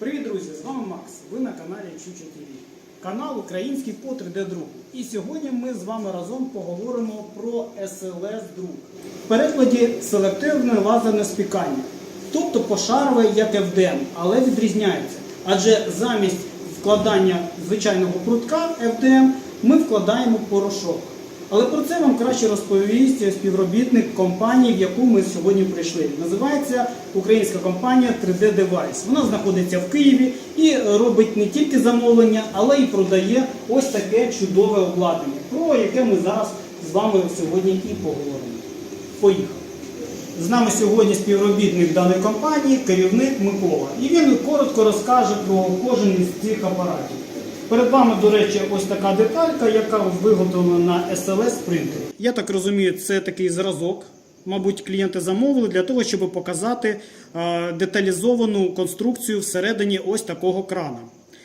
Привіт, друзі! З вами Макс. Ви на каналі Чуча ТВ. Канал Український по 3D друк. І сьогодні ми з вами разом поговоримо про SLS друк. В перекладі селективне лазерне спікання, тобто пошарове як FDM, але відрізняється. Адже замість вкладання звичайного прутка FDM ми вкладаємо порошок. Але про це вам краще розповість співробітник компанії, в яку ми сьогодні прийшли. Називається українська компанія 3D Device. Вона знаходиться в Києві і робить не тільки замовлення, але й продає ось таке чудове обладнання, про яке ми зараз з вами сьогодні і поговоримо. Поїхали. З нами сьогодні співробітник даної компанії, керівник Микола. І він коротко розкаже про кожен із цих апаратів. Перед вами, до речі, ось така деталька, яка виготовлена на SLS принтері. Я так розумію, це такий зразок. Мабуть, клієнти замовили для того, щоб показати е, деталізовану конструкцію всередині ось такого крана.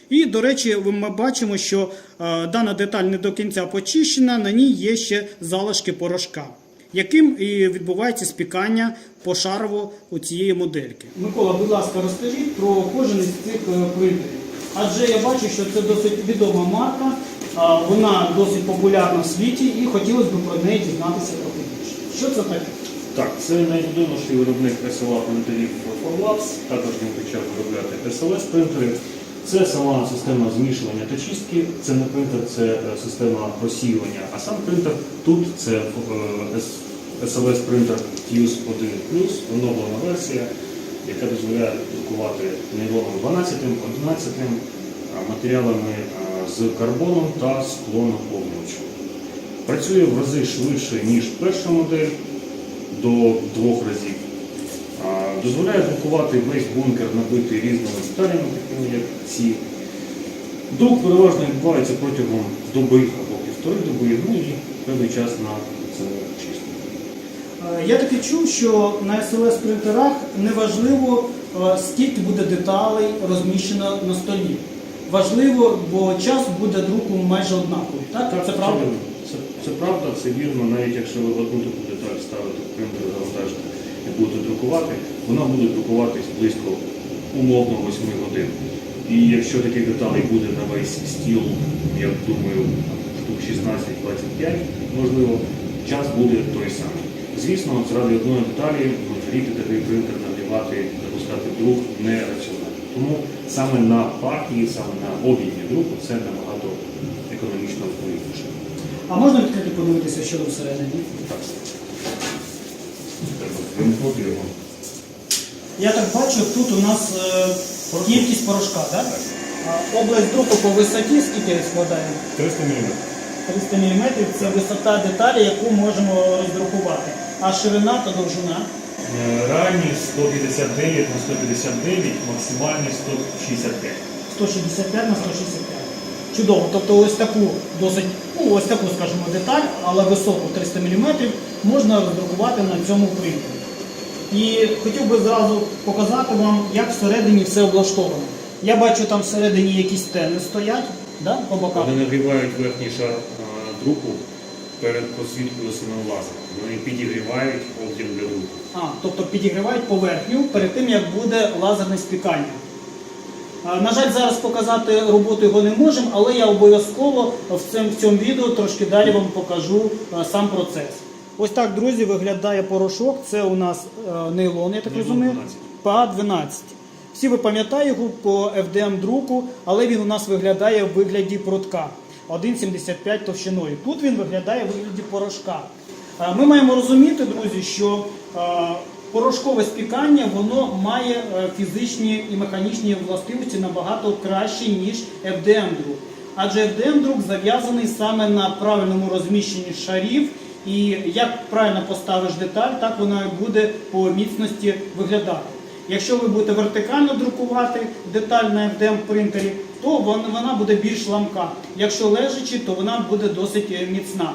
І, до речі, ми бачимо, що е, дана деталь не до кінця почищена, на ній є ще залишки порошка, яким і відбувається спікання пошарово у цієї модельки. Микола, будь ласка, розкажіть про кожен із цих е, принтерів. Адже я бачу, що це досить відома марка, вона досить популярна в світі і хотілося б про неї дізнатися трохи більше. Що це таке? Так, це найвідоміший виробник SLA принтерів Forlabs, також він почав виробляти SLS принтери. Це сама система змішування та чистки, це не принтер, це е, система просіювання. А сам принтер тут це SLS принтер Fuse 1 оновлена версія, яка дозволяє друкувати нейлоном 12, 11 матеріалами з карбоном та склоноповнювачем. Працює в рази швидше, ніж перша модель, до двох разів. Дозволяє друкувати весь бункер, набитий різними деталями, такими як ці. Друк переважно відбувається протягом доби або півтори доби, ну і певний час на саму чистку. Е, Я таки чув, що на SLS принтерах неважливо, е, скільки буде деталей розміщено на столі. Важливо, бо час буде друку майже однаковий. Так, це правда? Це, це правда, це вірно, навіть якщо ви одну таку деталь ставите в принтер, завантажите і будете друкувати, вона буде друкуватись близько умовно 8 годин. І якщо таких деталей буде на весь стіл, я думаю, штук 16-25, можливо, час буде той самий. Звісно, заради одної деталі можливіти такий принтер нагрівати, запускати друк нераціонально. Тому саме на партії, саме на обігні друку це набагато економічно вигідніше. А можна відкрити подивитися, що там всередині? Так. Треба вимкнути його. Я так бачу, тут у нас е, кількість порошка, так? А Область друку по висоті скільки складає? 300 мм. 300 мм це висота деталі, яку можемо роздрукувати. А ширина та довжина. Ранні 159 на 159, максимальні 165. 165 на 165. Чудово. Тобто ось таку досить, ну ось таку, скажімо, деталь, але високу 300 мм можна роздрукувати на цьому принтері. І хотів би зразу показати вам, як всередині все облаштовано. Я бачу, там всередині якісь стени стоять да, по бокам. Вони нагрівають верхній шар а, друку перед просвіткою самого лазера. Вони підігрівають об'єм для. А, тобто підігрівають поверхню перед тим, як буде лазерне спікання. На жаль, зараз показати роботу його не можемо, але я обов'язково в цьому, відео трошки далі вам покажу сам процес. Ось так, друзі, виглядає порошок. Це у нас е, нейлон, я так розумію. ПА-12. Всі ви пам'ятаєте його по FDM друку, але він у нас виглядає в вигляді прутка 1,75 товщиною. Тут він виглядає в вигляді порошка. Е, Ми маємо розуміти, друзі, що е, порошкове спікання воно має е, фізичні і механічні властивості набагато кращі, ніж FDM друк. Адже FDM друк зав'язаний саме на правильному розміщенні шарів. І як правильно поставиш деталь, так вона і буде по міцності виглядати. Якщо ви будете вертикально друкувати деталь на FDM принтері, то вона буде більш ламка. Якщо лежачи, то вона буде досить міцна.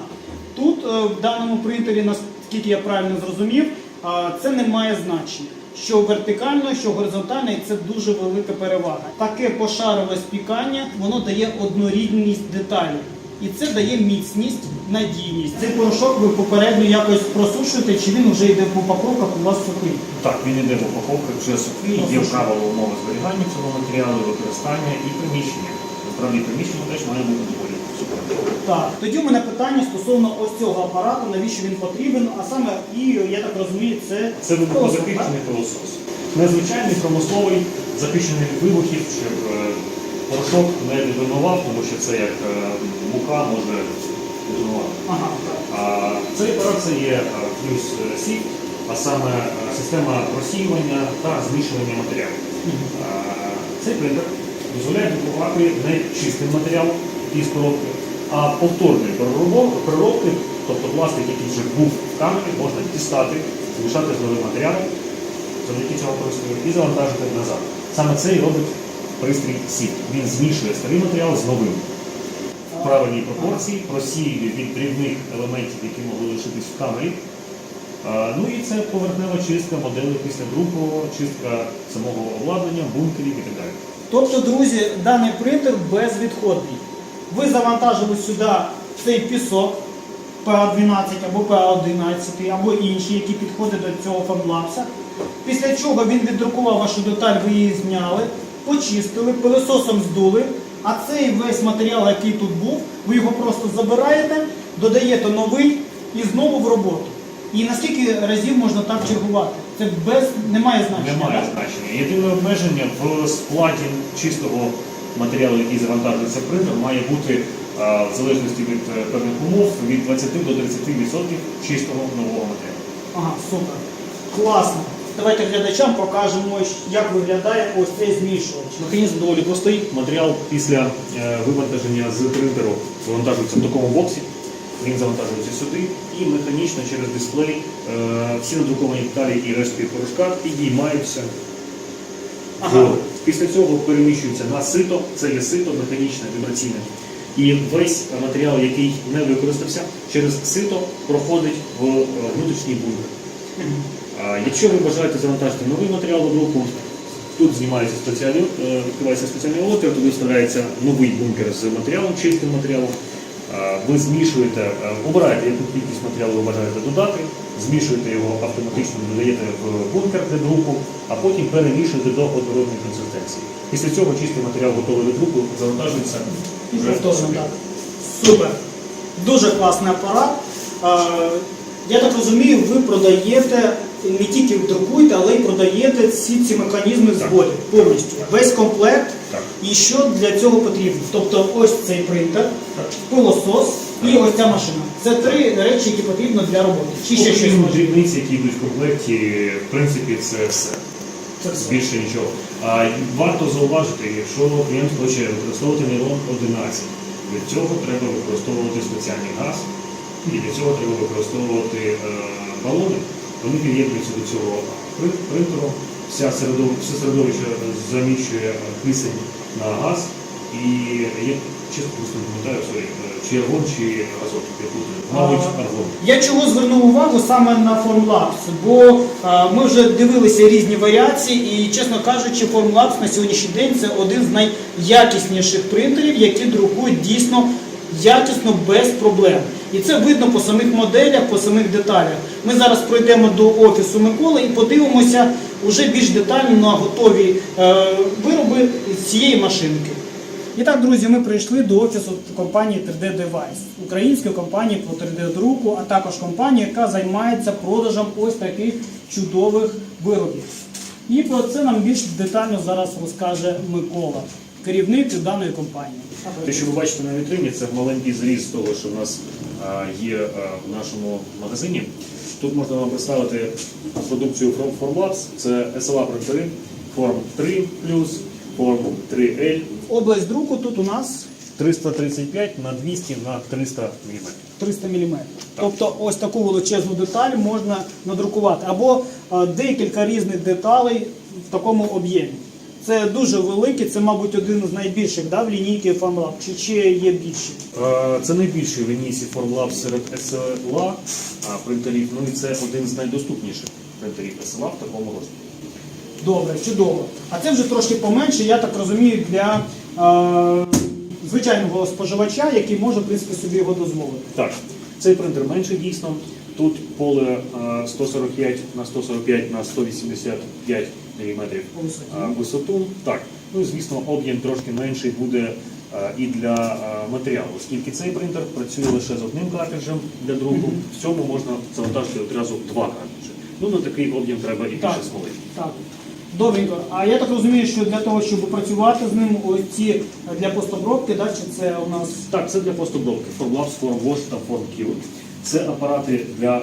Тут е, в даному принтері, наскільки я правильно зрозумів, е, це не має значення. Що вертикально, що горизонтально, і це дуже велика перевага. Таке пошарове спікання воно дає однорідність деталі. і це дає міцність, надійність. Цей порошок ви попередньо якось просушуєте, чи він вже йде в упаковках у вас сухий? Так, він йде в упаковках вже сухий, є правила умови зберігання цього матеріалу, використання і приміщення. Насправді приміщення теж має бути. Так, тоді у мене питання стосовно ось цього апарату, навіщо він потрібен, а саме, і я так розумію, це Це вибухозахищений пилосос. Незвичайний промисловий захищений від вибухів, щоб е, порошок не детонував, тому що це як е, мука може детонувати. Ага, так. А Цей апарат це є е, плюс е, сік, а саме е, система розсіювання та змішування матеріалів. Е, Цей принтер дозволяє друкувати не чистий матеріал із а повторної переробо- переробки, тобто пластик, який вже був в камері, можна дістати, змішати з новим матеріалом, завдяки цьому пристрою і завантажити назад. Саме це і робить пристрій сік. Він змішує старий матеріал з новим в правильній пропорції, просіює від дрібних елементів, які могли лишитись в камері. Ну і це поверхнева чистка моделей після друку, чистка самого обладнання, бункерів і так далі. Тобто, друзі, даний принтер безвідходний. Ви завантажили сюди цей пісок PA12 або PA11, або інші, які підходять до цього фанлапса. Після чого він віддрукував вашу деталь, ви її зняли, почистили, пилососом здули, а цей весь матеріал, який тут був, ви його просто забираєте, додаєте новий і знову в роботу. І наскільки разів можна так чергувати? Це без немає значення. Немає значення. Єдине обмеження в складі чистого матеріалу, який завантажується принтер, має бути в залежності від е, певних умов від 20 до 30% чистого нового матеріалу. Ага, супер. Класно. Давайте глядачам покажемо, як виглядає ось цей змішувач. Механізм доволі простий. Матеріал після е, вивантаження з принтеру завантажується в такому боксі. Він завантажується сюди і механічно через дисплей е, всі надруковані деталі і рештки порошка підіймаються. Ага. Після цього переміщується на сито, це є сито механічне, вібраційне. І весь матеріал, який не використався, через сито проходить в е, внутрішній бункер. Якщо ви бажаєте завантажити новий матеріал до друку, тут знімається спеціальний, е, відкривається спеціальний отвір, туди вставляється новий бункер з матеріалом, чистим матеріалом. Ви змішуєте, е, обираєте, яку кількість матеріалу ви бажаєте додати, змішуєте його автоматично, додаєте в бункер для друку, а потім перемішуєте до однородної консистенції. Після цього чистий матеріал готовий до друку, завантажується І вже повторно, так. Супер. Дуже класний апарат. Е, Я так розумію, ви продаєте не тільки друкуєте, але й продаєте всі ці механізми в повністю. Весь комплект. Так. І що для цього потрібно? Тобто ось цей принтер, пилосос і ось ця машина. Це три речі, які потрібно для роботи. Чи ще щось дрібниці, які йдуть в комплекті, в принципі, це все. Це все. Більше нічого. А варто зауважити, якщо клієнт хоче використовувати нейлон 11, для цього треба використовувати спеціальний газ, і для цього треба використовувати е, балони. Вони під'єднуються до цього принтеру. Вся все середовище заміщує е, кисень на газ. І я чесно просто не пам'ятаю, е, чи аргон, чи азот, путаю. Мабуть, аргон. Я чого звернув увагу саме на Formlabs, бо а, ми вже дивилися різні варіації, і чесно кажучи, Formlabs на сьогоднішній день це один з найякісніших принтерів, які друкують дійсно якісно без проблем. І це видно по самих моделях, по самих деталях. Ми зараз пройдемо до офісу Миколи і подивимося уже більш детально на готові е, вироби з цієї машинки. І так, друзі, ми прийшли до офісу компанії 3D Device, української компанії по 3D-друку, а також компанії, яка займається продажем ось таких чудових виробів. І про це нам більш детально зараз розкаже Микола, керівник даної компанії. Те, що ви бачите на вітрині, це маленький зріз того, що в нас є в нашому магазині. Тут можна вам представити продукцію From Formlabs. Це SLA принтери Form 3 Form 3L, Область друку тут у нас 335 на 200 на 300 мм. 300 мм. Тобто ось таку величезну деталь можна надрукувати. Або декілька різних деталей в такому об'ємі. Це дуже великий, це, мабуть, один з найбільших да, в лінійці FarmLab, чи, чи є більші. Це найбільший в лінійці Formlabs серед SLA принтерів. Ну і це один з найдоступніших принтерів SLA в такому розмірі. Добре, чудово. А це вже трошки поменше, я так розумію, для е, звичайного споживача, який може в принципі собі його дозволити. Так, цей принтер менше дійсно. Тут поле е, 145 на 145 на 185 мм висоту. Так, ну і звісно, об'єм трошки менший буде е, і для е, матеріалу, оскільки цей принтер працює лише з одним картриджем для друку. В цьому можна завантажити одразу два картриджі. Ну на такий об'єм треба і більше Так. смоли. Так. Добренько. А я так розумію, що для того, щоб працювати з ним, ось ці для постобробки, да, чи це у нас Так, це для постобробки. ForLabs, ForWash та ForQ. Це апарати для е,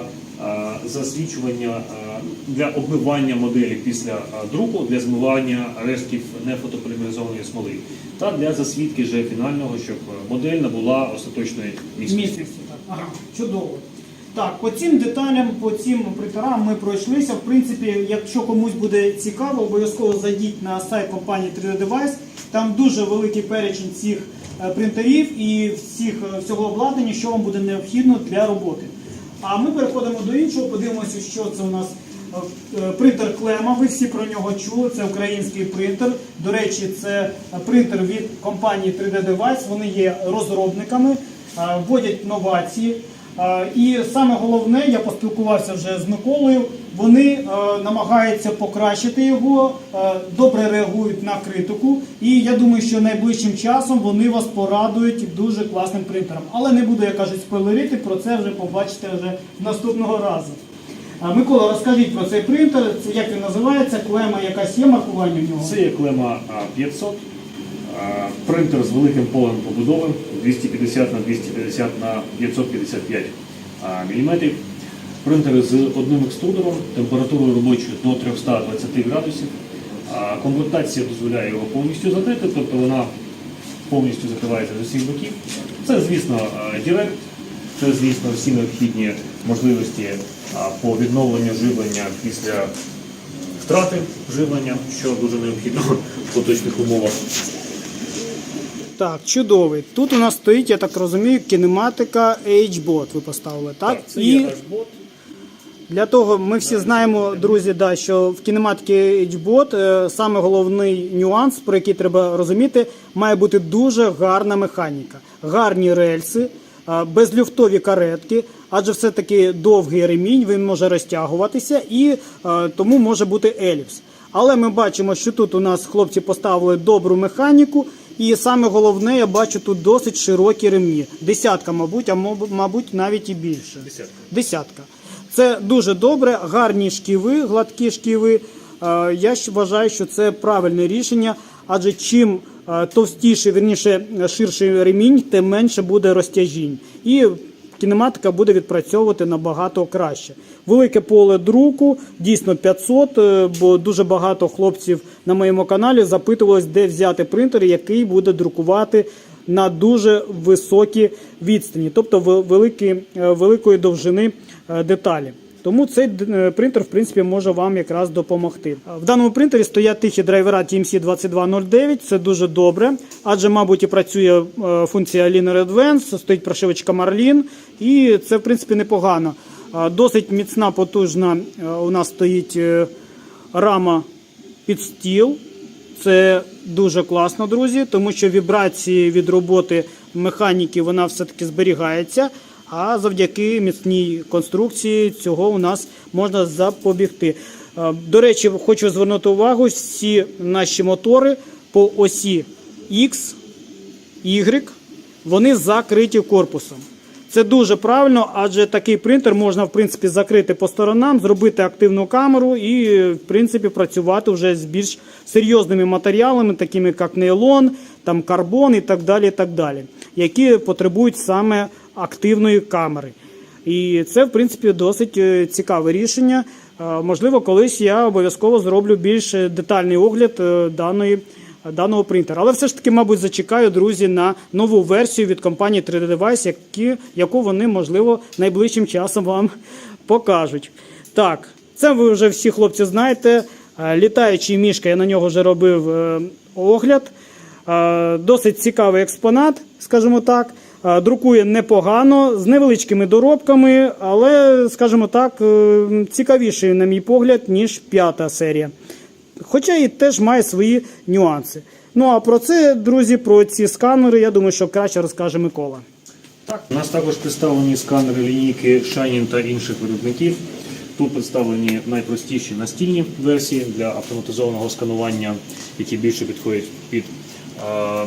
засвічування, е, для обмивання моделі після е, друку, для змивання рештків нефотополімеризованої смоли та для засвідки вже фінального, щоб е, модель набула остаточної міцності. Ага, чудово. Так, по цим деталям, по цим принтерам ми пройшлися. В принципі, якщо комусь буде цікаво, обов'язково зайдіть на сайт компанії 3D Device. Там дуже великий перечень цих е, принтерів і всіх, е, всього обладнання, що вам буде необхідно для роботи. А ми переходимо до іншого, подивимося, що це у нас е, е, принтер Клема. Ви всі про нього чули. Це український принтер. До речі, це принтер від компанії 3D Device. Вони є розробниками, е, вводять новації. І саме головне, я поспілкувався вже з Миколою. Вони е, намагаються покращити його, е, добре реагують на критику. І я думаю, що найближчим часом вони вас порадують дуже класним принтером. Але не буду, як кажуть, спойлерити, про це вже побачите вже наступного разу. А, Микола, розкажіть про цей принтер, це як він називається, клема якась є маркування в нього? Це є клема 500, принтер з великим полем побудови 250 на 250 на 555 мм. Принтер з одним екструдером, температурою робочою до 320 градусів. Комплектація дозволяє його повністю закрити, тобто вона повністю закривається з усіх боків. Це, звісно, Direct, це, звісно, всі необхідні можливості по відновленню живлення після втрати живлення, що дуже необхідно в поточних умовах. Так, чудовий. Тут у нас стоїть, я так розумію, кінематика H-Bot ви поставили, так? це І є дашбот. Для того ми всі знаємо, друзі, да, що в кінематиці H-Bot е, саме головний нюанс, про який треба розуміти, має бути дуже гарна механіка. Гарні рельси, е, безлюфтові каретки, адже все-таки довгий ремінь, він може розтягуватися і е, тому може бути еліпс. Але ми бачимо, що тут у нас хлопці поставили добру механіку. І саме головне, я бачу тут досить широкі ремні. Десятка, мабуть, а мабуть навіть і більше. Десятка. Десятка. Це дуже добре, гарні шківи, гладкі шківи. Е, Я вважаю, що це правильне рішення, адже чим е, товстіший, верніше ширший ремінь, тим менше буде розтяжінь. І кінематика буде відпрацьовувати набагато краще. Велике поле друку, дійсно 500, е, бо дуже багато хлопців на моєму каналі запитувалось, де взяти принтер, який буде друкувати на дуже високі відстані, тобто великі, е, великої довжини е, деталі. Тому цей е, принтер, в принципі, може вам якраз допомогти. В даному принтері стоять тихі драйвера TMC 2209, це дуже добре, адже, мабуть, і працює функція Linear Advance, стоїть прошивочка Marlin, і це, в принципі, непогано. Досить міцна, потужна у нас стоїть рама під стіл. Це дуже класно, друзі, тому що вібрації від роботи механіки вона все-таки зберігається. А завдяки міцній конструкції цього у нас можна запобігти. Е, До речі, хочу звернути увагу, всі наші мотори по осі X, Y, вони закриті корпусом. Це дуже правильно, адже такий принтер можна в принципі закрити по сторонам, зробити активну камеру і в принципі працювати вже з більш серйозними матеріалами, такими як нейлон, там карбон і так далі, і так далі, які потребують саме активної камери. І це, в принципі, досить е, цікаве рішення. Е, Можливо, колись я обов'язково зроблю більш детальний огляд е, даної даного принтера. Але все ж таки, мабуть, зачекаю, друзі, на нову версію від компанії 3D Device, які, яку вони, можливо, найближчим часом вам покажуть. Так, це ви вже всі хлопці знаєте. Е, Літаючий мішка, я на нього вже робив е, огляд. Е, Досить цікавий експонат, скажімо так. Друкує непогано, з невеличкими доробками, але, скажімо так, цікавіший, на мій погляд, ніж п'ята серія. Хоча і теж має свої нюанси. Ну а про це, друзі, про ці сканери, я думаю, що краще розкаже Микола. Так, у нас також представлені сканери лінійки Shining та інших виробників. Тут представлені найпростіші настільні версії для автоматизованого сканування, які більше підходять під е,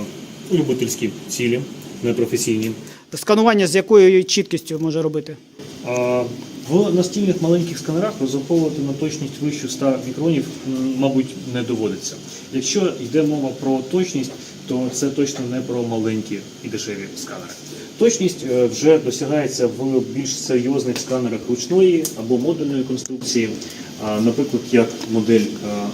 любительські цілі, непрофесійні. Сканування з якою чіткістю може робити? В настільних маленьких сканерах розраховувати на точність вищу 100 мікронів, мабуть, не доводиться. Якщо йде мова про точність, то це точно не про маленькі і дешеві сканери. Точність е, вже досягається в більш серйозних сканерах ручної або модульної конструкції, наприклад, як модель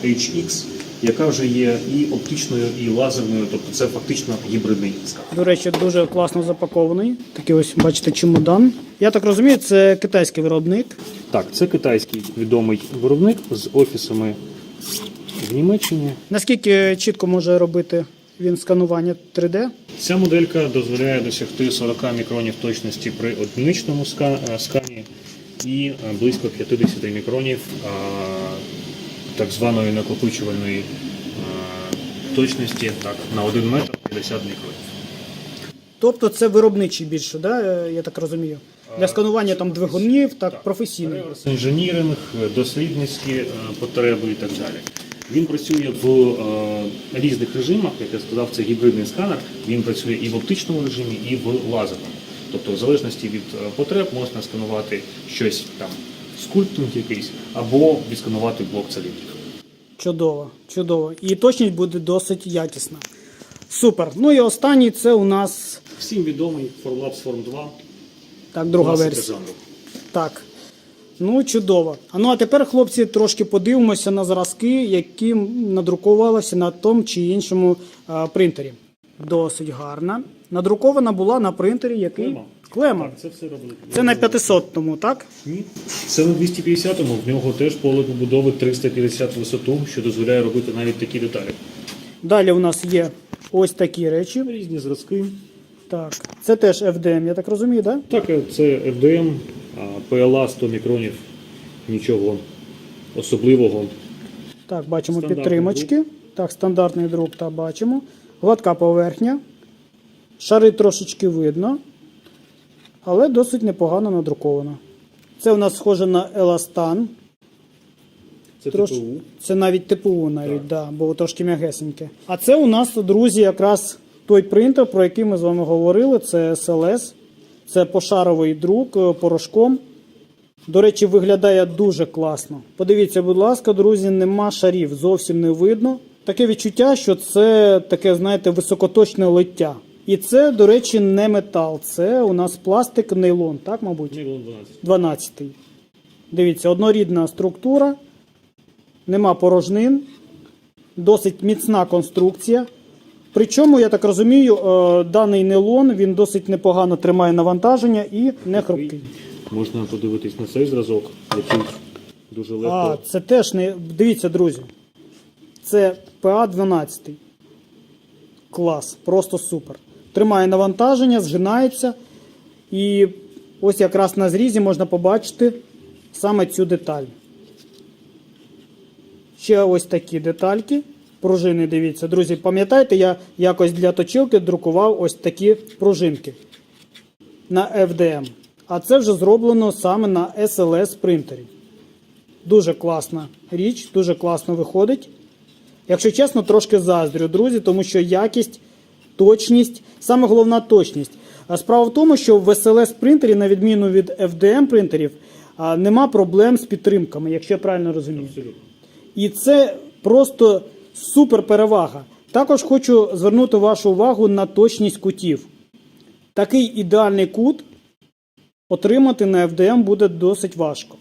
е, HX, яка вже є і оптичною, і лазерною, тобто це фактично гібридний сканер. До речі, дуже класно запакований. Такий ось, бачите, чемодан. Я так розумію, це китайський виробник. Так, це китайський відомий виробник з офісами в Німеччині. Наскільки чітко може робити він сканування 3D? Ця моделька дозволяє досягти 40 мікронів точності при одиничному е, скані і е, близько 50 мікронів так званої накопичувальної е, точності так, на 1 метр 50 мікронів. Тобто це виробничий більше, да? е, я так розумію. Для сканування там двигунів, так, професійний. Реверс інженіринг, е, дослідницькі е, потреби і так далі. Він працює в е, різних режимах, як я сказав, це гібридний сканер. Він працює і в оптичному режимі, і в лазерному. Тобто, в залежності від е, потреб можна сканувати щось там, скульптинг якийсь, або відсканувати блок циліндрів. Чудово, чудово. І точність буде досить якісна. Супер. Ну і останній це у нас Всім відомий Formlabs Form 2. так, друга класика версія. жанру. Так. Ну, чудово. А ну а тепер, хлопці, трошки подивимося на зразки, які надрукувалися на тому чи іншому а, принтері. Досить гарна. Надрукована була на принтері який? Клема. Клема. Так, це все робили. Це на 500-му, так? Ні. Це на 250-му, в нього теж поле побудови 350 в висоту, що дозволяє робити навіть такі деталі. Далі у нас є ось такі речі. Різні зразки. Так, це теж FDM, я так розумію, так? Так, е, це FDM, PLA 100 мікронів, нічого особливого. Так, бачимо Стандартний підтримочки. Так, стандартний друк, так, бачимо. Гладка поверхня. Шари трошечки видно, але досить непогано надруковано. Це у нас схоже на еластан. Це Трош... ТПУ. Це навіть ТПУ, навіть, да, бо трошки м'ягесеньке. А це у нас, друзі, якраз той принтер, про який ми з вами говорили, це SLS. Це пошаровий друк е, порошком. До речі, виглядає дуже класно. Подивіться, будь ласка, друзі, нема шарів, зовсім не видно. Таке відчуття, що це таке, знаєте, високоточне лиття. І це, до речі, не метал, це у нас пластик нейлон, так, мабуть? Нейлон 12. 12. Дивіться, однорідна структура, нема порожнин, досить міцна конструкція. Причому, я так розумію, е, даний нейлон він досить непогано тримає навантаження і не хрупкий. Можна подивитись на цей зразок, який дуже легко. А, це теж не. Дивіться, друзі. Це ПА-12. Клас, просто супер. Тримає навантаження, згинається. І ось якраз на зрізі можна побачити саме цю деталь. Ще ось такі детальки. Пружини, дивіться. Друзі, пам'ятаєте, я якось для точилки друкував ось такі пружинки на FDM. А це вже зроблено саме на SLS принтері. Дуже класна річ, дуже класно виходить. Якщо чесно, трошки заздрю, друзі, тому що якість, точність, саме головна точність. Справа в тому, що в SLS принтері, на відміну від FDM принтерів, нема проблем з підтримками, якщо я правильно розумію. Абсолютно. І це просто супер перевага. Також хочу звернути вашу увагу на точність кутів. Такий ідеальний кут отримати на FDM буде досить важко.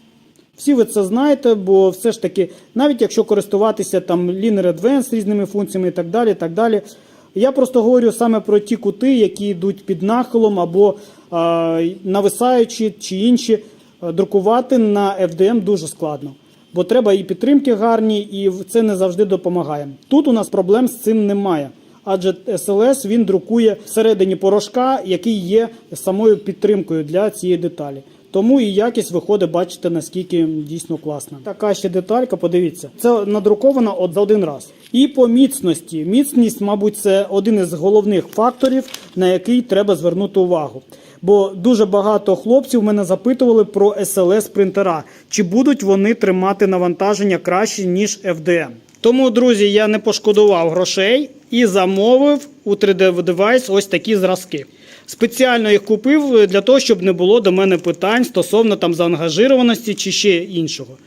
Всі ви це знаєте, бо все ж таки, навіть якщо користуватися там Linear Advance різними функціями і так далі, так далі. Я просто говорю саме про ті кути, які йдуть під нахилом або а, нависаючі чи інші. Друкувати на FDM дуже складно, бо треба і підтримки гарні, і це не завжди допомагає. Тут у нас проблем з цим немає. Адже SLS він друкує всередині порошка, який є самою підтримкою для цієї деталі. Тому і якість виходить, бачите, наскільки дійсно класна. Така ще деталька, подивіться, це надруковано от за один раз. І по міцності. Міцність, мабуть, це один із головних факторів, на який треба звернути увагу. Бо дуже багато хлопців мене запитували про SLS принтера, чи будуть вони тримати навантаження краще ніж FDM. Тому, друзі, я не пошкодував грошей і замовив у 3D Device ось такі зразки. Спеціально їх купив для того, щоб не було до мене питань стосовно там заангажированості чи ще іншого.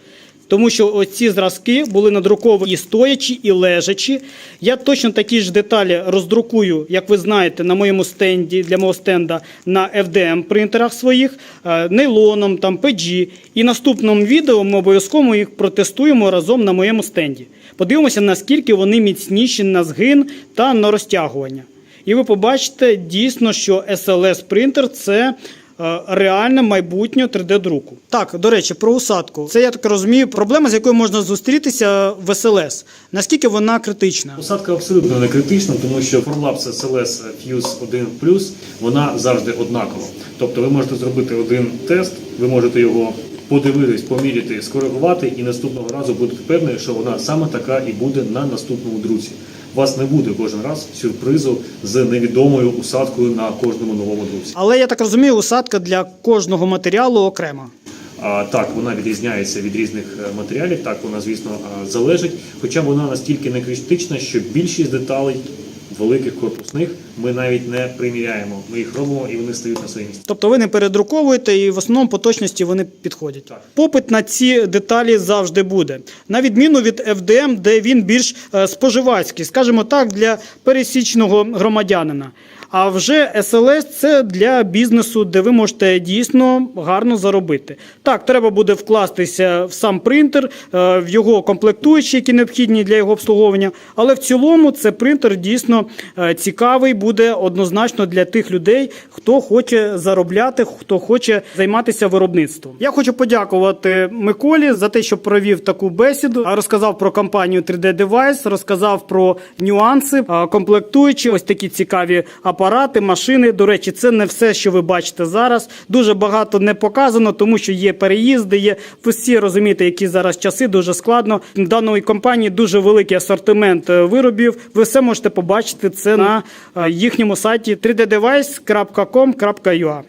Тому що ось ці зразки були надруковані і стоячі, і лежачі. Я точно такі ж деталі роздрукую, як ви знаєте, на моєму стенді для мого стенда на FDM принтерах своїх, е, нейлоном, там PG. І наступному відео ми обов'язково їх протестуємо разом на моєму стенді. Подивимося, наскільки вони міцніші на згин та на розтягування. І ви побачите дійсно, що SLS принтер це е, реальне майбутнє 3D-друку. Так, до речі, про усадку. Це я так розумію, проблема, з якою можна зустрітися в SLS. Наскільки вона критична? Посадка абсолютно не критична, тому що Formlabs SLS Fuse 1 вона завжди однакова. Тобто ви можете зробити один тест, ви можете його подивитись, поміряти, скоригувати, і наступного разу будете впевнені, що вона саме така і буде на наступному друці. У вас не буде кожен раз сюрпризу з невідомою усадкою на кожному новому друзі. Але я так розумію, усадка для кожного матеріалу окрема. А, так, вона відрізняється від різних е, матеріалів. Так, вона, звісно, залежить. Хоча вона настільки не критична, що більшість деталей великих корпусних ми навіть не приміряємо. Ми їх робимо і вони стають на своє місце. Тобто ви не передруковуєте і в основному по точності вони підходять. Так. Попит на ці деталі завжди буде. На відміну від FDM, де він більш е, споживацький, скажімо так, для пересічного громадянина. А вже SLS – це для бізнесу, де ви можете дійсно гарно заробити. Так, треба буде вкластися в сам принтер, е, в його комплектуючі, які необхідні для його обслуговування. Але в цілому це принтер дійсно е, цікавий буде однозначно для тих людей, хто хоче заробляти, хто хоче займатися виробництвом. Я хочу подякувати Миколі за те, що провів таку бесіду, розказав про компанію 3D Device, розказав про нюанси, комплектуючі, ось такі цікаві апарати, машини. До речі, це не все, що ви бачите зараз. Дуже багато не показано, тому що є переїзди. Є всі розумієте, які зараз часи дуже складно. В даної компанії дуже великий асортимент е, виробів. Ви все можете побачити це на е, їхньому сайті 3ddevice.com.ua.